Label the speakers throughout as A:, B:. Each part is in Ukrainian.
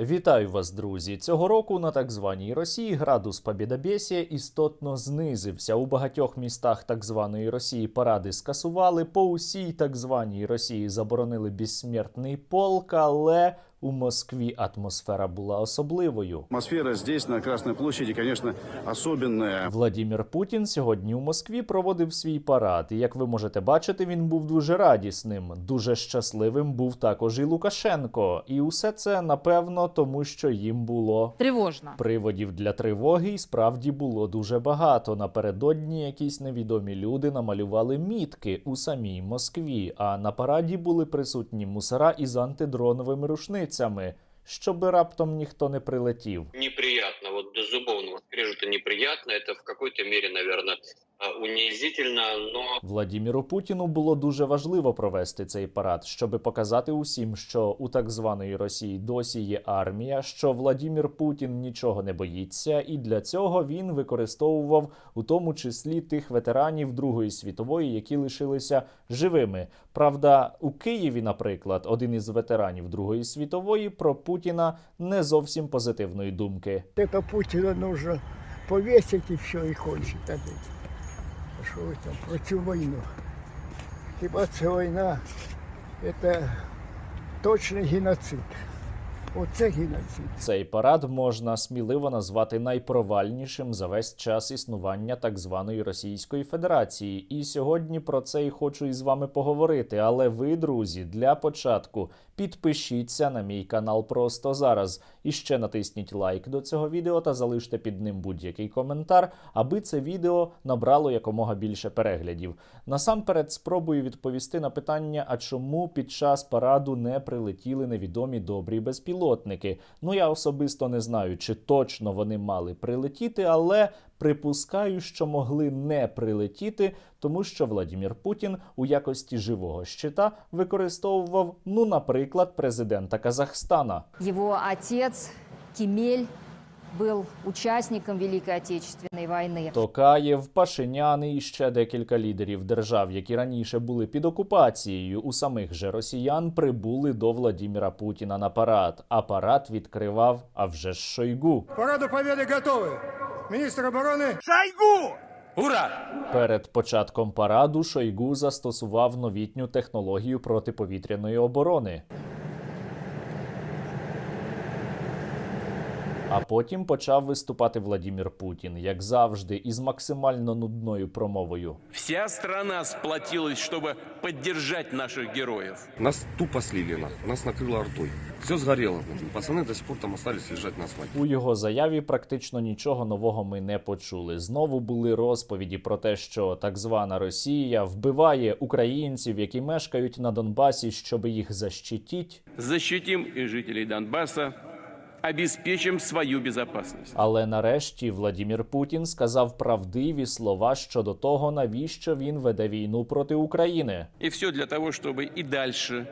A: Вітаю вас, друзі! Цього року на так званій Росії градус побідобєсія істотно знизився. У багатьох містах так званої Росії паради скасували. По усій так званій Росії заборонили безсмертний полк, але у Москві атмосфера була особливою.
B: Атмосфера здесь, на Красной площади, конечно, особенная.
A: Владімір Путін сьогодні у Москві проводив свій парад. І як ви можете бачити, він був дуже радісним. Дуже щасливим був також і Лукашенко. І усе це напевно тому, що їм було
C: Тревожно.
A: Приводів для тривоги і справді було дуже багато. Напередодні якісь невідомі люди намалювали мітки у самій Москві, а на параді були присутні мусора із антидроновими рушницями, щоби раптом ніхто не прилетів.
D: неприятно, от до зубовного скрежета неприятно, Це в какой-то мірі, наверное, унизительно, но
A: Владіміру Путіну було дуже важливо провести цей парад, щоби показати усім, що у так званої Росії досі є армія, що Владімір Путін нічого не боїться, і для цього він використовував у тому числі тих ветеранів Другої світової, які лишилися живими. Правда, у Києві, наприклад, один із ветеранів Другої світової про Путіна не зовсім позитивної думки.
E: Это Путина нужно повесить и все, и кончить. Что вы там про цю войну? Хіба ця війна це точний геноцид. Оце геноцид.
A: Цей парад можна сміливо назвати найпровальнішим за весь час існування так званої Російської Федерації. І сьогодні про це і хочу із вами поговорити. Але ви, друзі, для початку підпишіться на мій канал просто зараз. І ще натисніть лайк до цього відео та залиште під ним будь-який коментар, аби це відео набрало якомога більше переглядів. Насамперед спробую відповісти на питання, а чому під час параду не прилетіли невідомі добрі безпілотники. Ну я особисто не знаю, чи точно вони мали прилетіти, але припускаю, що могли не прилетіти, тому що Владімір Путін у якості живого щита використовував, ну, наприклад, президента Казахстана.
C: Его отец Кемель был участником Великой Отечественной войны.
A: Токаєв, Пашинян і ще декілька лідерів держав, які раніше були під окупацією у самих же росіян, прибули до Владіміра Путіна на парад. А парад відкривав а вже ж Шойгу.
F: Параду Победы готовы. Министр обороны
A: Перед початком параду Шойгу застосував новітню технологію протиповітряної оборони. А потім почав виступати Владімір Путін, як завжди, із максимально нудною промовою.
G: Вся страна сплотилась, чтобы поддержать наших героев.
H: Нас тупо слили, нахуй. нас накрыло ртой. Все сгорело. блин. Пацаны до сих пор там остались лежать на асфальте.
A: У його заяві практично нічого нового ми не почули. Знову були розповіді про те, що так звана Росія вбиває українців, які мешкають на Донбасі, щоб їх защитіть.
G: Защитим и жителей Донбасса, обеспечим свою безопасность.
A: Але нарешті Владімір Путін сказав правдиві слова щодо того, навіщо він веде війну проти України.
G: И все для того, чтобы и дальше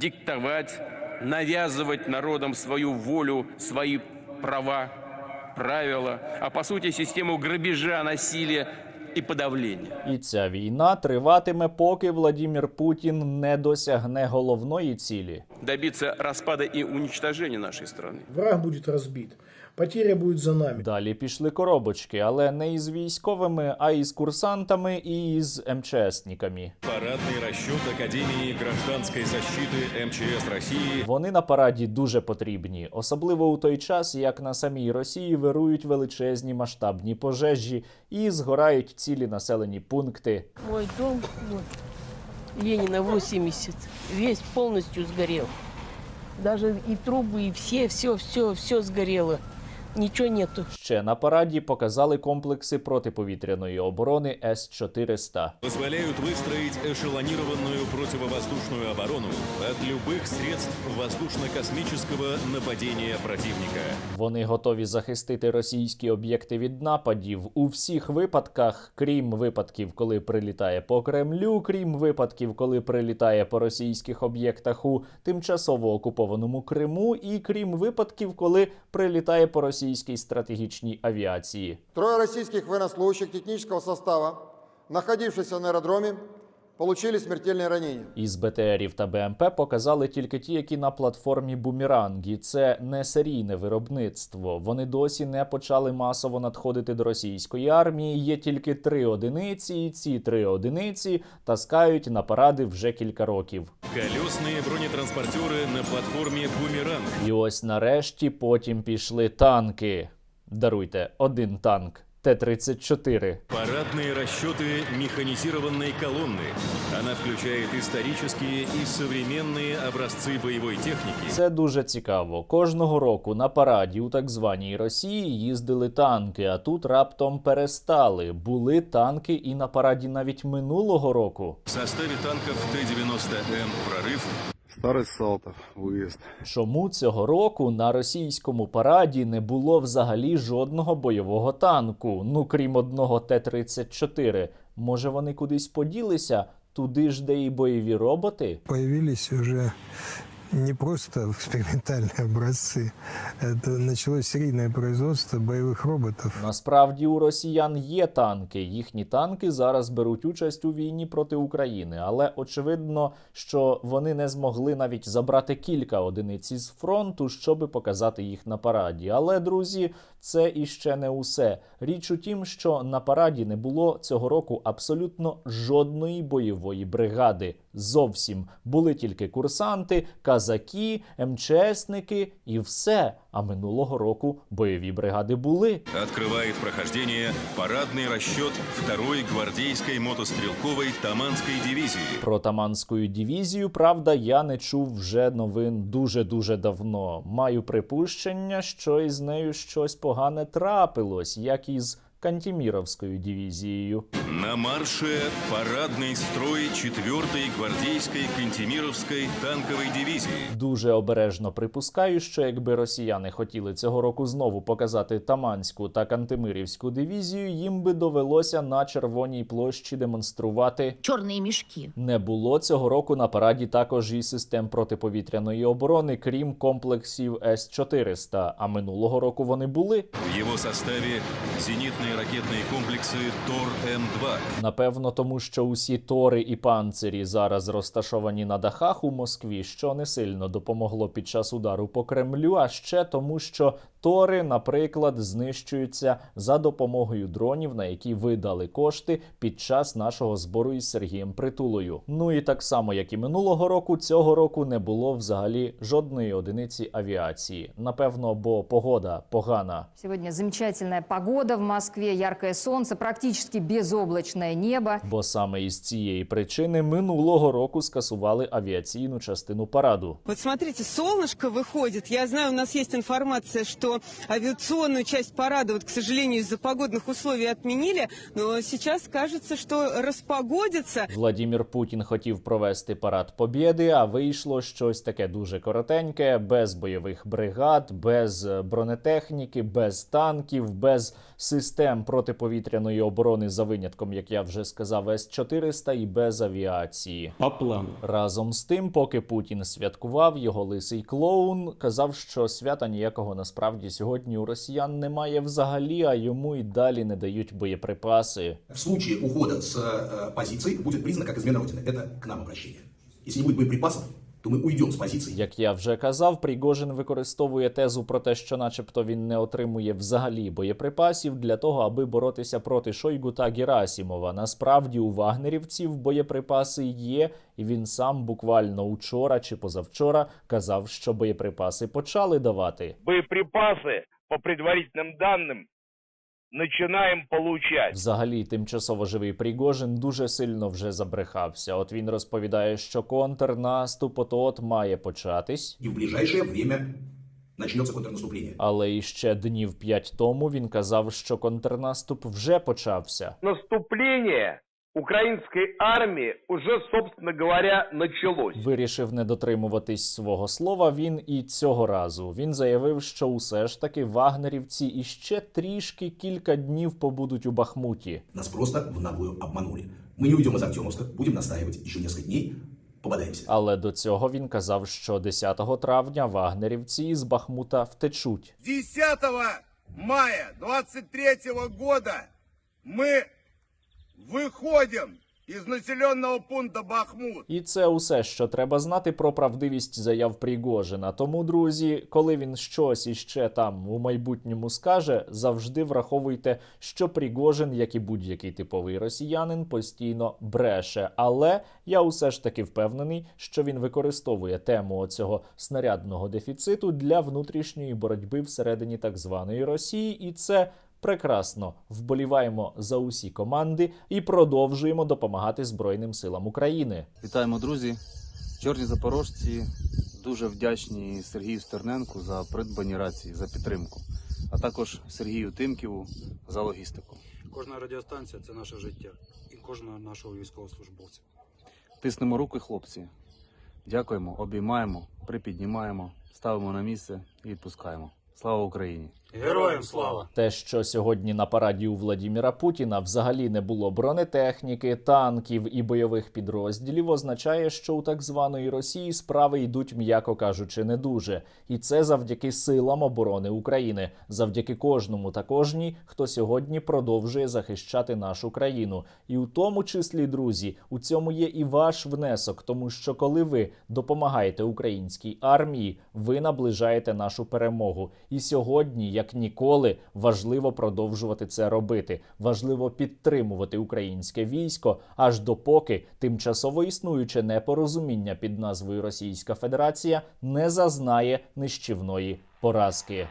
G: диктовать, навязывать народам свою волю, свои права, правила, а по сути систему грабежа, насилия и подавлення.
A: І ця війна триватиме, поки Владимир Путін не досягне головної цілі.
G: Добитися розпаду і уничтожения нашої країни.
I: Враг буде разбит. Потеря будет за нами.
A: Далі пішли коробочки, але не із військовими, а із курсантами і із МЧСниками.
J: Парадный расчет Академии гражданской защиты МЧС России
A: Вони на параді дуже потрібні, особливо у той час, як на самій Росії вирують величезні масштабні пожежі і згорають цілі населені пункти.
K: Мой дом, вот, Ленина 80, весь полностью сгорел. Даже и трубы, и все, все, все, все сгорело. Ничего нету.
A: Ще на параді показали комплекси протиповітряної оборони С-400.
J: позволяют выстроить эшелонированную противовоздушную оборону от любых средств воздушно-космического нападения противника.
A: Вони готові захистити російські об'єкти від нападів у всіх випадках, крім випадків, коли прилітає по Кремлю, крім випадків, коли прилітає по російських об'єктах у тимчасово окупованому Криму, і крім випадків, коли прилітає по російській стратегічній авіації.
L: Троє російських военнослужащих технічного состава, находившихся на аэродроме,
F: получили смертельные ранения.
A: Із БТРів та БМП показали тільки ті, які на платформі Бумерангі. Це не серійне виробництво. Вони досі не почали масово надходити до російської армії. Є тільки три одиниці, і ці три одиниці таскають на паради вже кілька років.
J: Колесные бронетранспортеры на платформе «Бумеранг».
A: І ось нарешті потім пішли танки. Даруйте, один танк. Т-34.
J: Парадные расчеты механизированной колонны. Она включает исторические и современные образцы боевой техники.
A: Це дуже цікаво. Кожного року на параді у так званій Росії їздили танки, а тут раптом перестали. Були танки і на параді навіть минулого року.
J: В составе танков Т-90М «Прорыв»
B: Старый Салтов, виїзд.
A: Чому цього року на російському параді не було взагалі жодного бойового танку? Ну крім одного Т-34. Може вони кудись поділися? Туди ж, де і бойові роботи?
L: Появились уже не просто экспериментальные образцы, это началось серийное производство боевых роботов.
A: Насправді у росіян є танки. Їхні танки зараз беруть участь у війні проти України, але очевидно, що вони не змогли навіть забрати кілька одиниць із фронту, щоби показати їх на параді. Але друзі, це іще не усе. Річ у тім, що на параді не було цього року абсолютно жодної бойової бригади. Зовсім були тільки курсанти, казаки, МЧСники і все. А минулого року бойові бригади були.
J: открывает прохождение парадный расчет 2-й гвардейской мотострелковой Таманской дивизии.
A: Про Таманську дивізію, правда, я не чув вже новин дуже дуже давно. Маю припущення, що із нею щось погане трапилось, як із Кантіміровською дивізією.
J: На марше парадный строй 4-й гвардейской Кантемировской танковой дивизии.
A: Дуже обережно припускаю, що якби росіяни хотіли цього року знову показати Таманську та Кантемирівську дивізію, їм би довелося на червоній площі демонструвати
M: черные мешки.
A: Не було цього року на параді також і систем протиповітряної оборони, крім комплексів С-400. А минулого року вони були.
J: В его составе зенитные ракетные комплексы ТОР-М2,
A: Напевно, тому що усі тори і панцирі зараз розташовані на дахах у Москві, що не сильно допомогло під час удару по Кремлю. А ще тому, що тори, наприклад, знищуються за допомогою дронів, на які видали кошти під час нашого збору із Сергієм Притулою. Ну і так само, як і минулого року, цього року не було взагалі жодної одиниці авіації. Напевно, бо погода погана.
C: Сегодня замечательная погода в Москве, яркое солнце, практически безоблачное небо.
A: Бо саме із цієї причини минулого року скасували авіаційну частину параду.
N: Вот смотрите, солнышко выходит. Я знаю, у нас есть информация, что авиационную часть парада, вот, к сожалению, из-за погодных условий отменили, но сейчас кажется, что распогодится.
A: Владімір Путін хотів провести парад Побєди, а вийшло щось таке дуже коротеньке, без бойових бригад, без е, бронетехніки, без танків, без систем протиповітряної оборони за винятком, як я вже сказав, С-400 і без авіації.
O: По плану.
A: Разом з тим, поки Путін святкував, його лисий клоун казав, що свята ніякого насправді сьогодні у росіян немає взагалі, а йому й далі не дають боєприпаси.
P: В случае ухода с э, позиций будет признано как измена Родины. Это к нам обращение. Если не будет боеприпасов, то мы уйдем с позиций.
A: Як я вже казав, Пригожин використовує тезу про те, що, начебто, він не отримує взагалі боєприпасів для того, аби боротися проти Шойгу та Герасімова. Насправді у вагнерівців боєприпаси є, і він сам буквально учора чи позавчора казав, що боєприпаси почали давати.
Q: Боеприпасы, по предварительным данным, начинаем получать.
A: Взагалі, тимчасово живий Пригожин дуже сильно вже забрехався. От він розповідає, що контрнаступ от має початись.
P: і в ближайшее время почнеться контрнаступлення.
A: Але іще днів п'ять тому він казав, що контрнаступ вже почався.
Q: Наступление украинской армии уже, собственно говоря, началось.
A: Вирішив не дотримуватись свого слова. Він і цього разу він заявив, що усе ж таки вагнерівці іще трішки кілька днів побудуть у Бахмуті.
P: Нас просто в наглую обманули. Мы не уйдем из Артемовска, будем настаивать еще несколько дней, пободаемся.
A: Але до цього він казав, що 10 травня вагнерівці з Бахмута втечуть.
F: 10 мая 23 года мы выходим из населенного пункта Бахмут.
A: І це усе, що треба знати про правдивість заяв Пригожина. Тому, друзі, коли він щось іще там у майбутньому скаже, завжди враховуйте, що Пригожин, як і будь-який типовий росіянин, постійно бреше. Але я усе ж таки впевнений, що він використовує тему цього снарядного дефіциту для внутрішньої боротьби всередині так званої Росії, і це. Прекрасно вболіваємо за усі команди і продовжуємо допомагати Збройним силам України.
M: Вітаємо, друзі! Чорні запорожці дуже вдячні Сергію Стерненку за придбані рації, за підтримку, а також Сергію Тимківу за логістику.
O: Кожна радіостанція це наше життя і кожного нашого військовослужбовця.
M: Тиснемо руки, хлопці. Дякуємо, обіймаємо, припіднімаємо, ставимо на місце і відпускаємо. Слава Україні!
O: Героям слава!
A: Те, що сьогодні на параді у Владіміра Путіна взагалі не було бронетехніки, танків і бойових підрозділів, означає, що у так званої Росії справи йдуть, м'яко кажучи, не дуже. І це завдяки силам оборони України, завдяки кожному та кожній, хто сьогодні продовжує захищати нашу країну. І у тому числі, друзі, у цьому є і ваш внесок, тому що коли ви допомагаєте українській армії, ви наближаєте нашу перемогу. І сьогодні, як ніколи, важливо продовжувати це робити. Важливо підтримувати українське військо, аж допоки тимчасово існуюче непорозуміння під назвою Російська Федерація не зазнає нищівної поразки.